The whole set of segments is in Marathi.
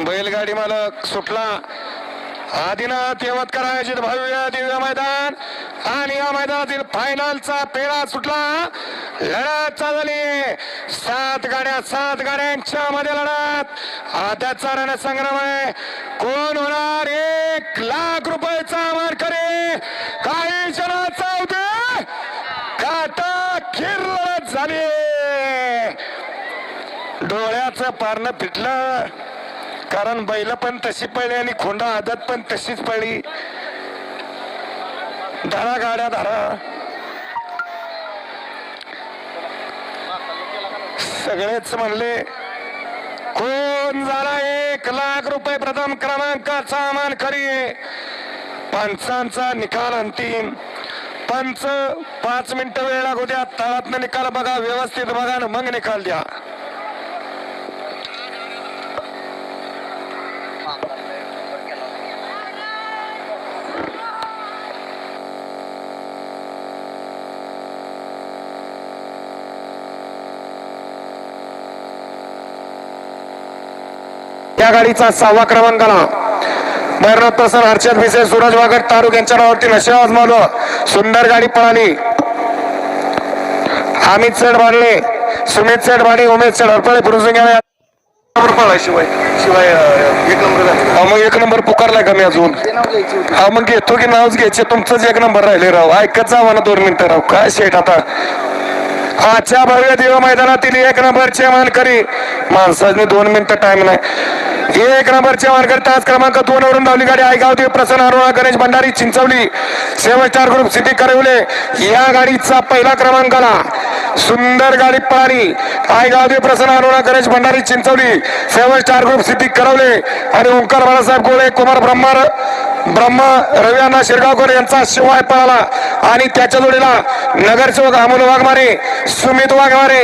बैलगाडी मालक सुटला. आदिनाथ यवतकर आयोजित भव्य दिव्य मैदान आणि या मैदानातील फायनलचा पेढा सुटला. लढत चालली. सात गाड्या सात गाड्यांच्या मध्ये लढत. आताचा रणसंग्राम आहे कोण होणार? एक लाख रुपयाचा करे काही जणांचा होते काटा खीर लढत झाली. डोळ्याचं पारणं फिटलं. कारण बैल पण तशी पळली आणि खोंडा आदत पण तशीच पळली. धरा गाड्या धरा सगळेच म्हणले कोण झाला एक लाख रुपये प्रथम क्रमांकाचा मान खरी पंचांचा निकाल अंतिम. पंच पाच मिनिटं वेळ लागू द्या. तळातनं निकाल बघा व्यवस्थित बघा मग निकाल द्या. या गाडीचा सहावा क्रमांक आला. भैरनाथ प्रसन्न हर्षद भिसे सूरज वागड तारुक यांच्या नावावरती नशा आजमावलं सुंदर गाडी पळाली. अमित सेठ भाडले सुमित सेठ भाडे उमेश सेठ हरपळे पुरुषिंग पळा शिवाय शिवाय एक नंबर मग एक नंबर पुकारलाय का मी अजून? हा मग घेतो की नावच घ्यायचे? तुमचंच एक नंबर राहिले राव. ऐकत जा म्हणा दोन मिनिटं राव. काय शेट आता? आजच्या भव्य देव मैदानातील एक नंबरचे मानकरी माणसाने दोन मिनिटं टाइम नाही. एक नंबरचे मानकरी तास क्रमांक दोन वरून धावली गाडी आयगाव देव प्रसन्न Arola Ganesh Bhandari Chinchavali seven star group Siddhi Karavale. या गाडीचा पहिला क्रमांक आला. सुंदर गाडी पळाली. आयगाव देव प्रसन्न Arola Ganesh Bhandari Chinchavali seven star group Siddhi Karavale. आणि ओंकार बाळासाहेब गोळे कुमार ब्रह्मार ब्रह्मा रव्यांना शिरगावकर यांचा शिवाय पळाला. आणि त्याच्या जोडीला नगरसेवक अमोल वाघमारे सुमित वाघमारे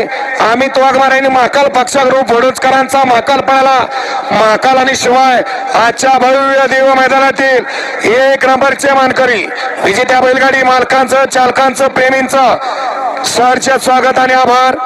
अमित वाघमारे आणि महाकाल पक्षाग्रुप वडोदकरांचा महाकाल पळाला. महाकाल आणि शिवाय आजच्या भव्य देव मैदानातील एक नंबरचे मानकरी विजेत्या बैलगाडी मालकांचं चालकांचं प्रेमींचं सरचे स्वागत आणि आभार.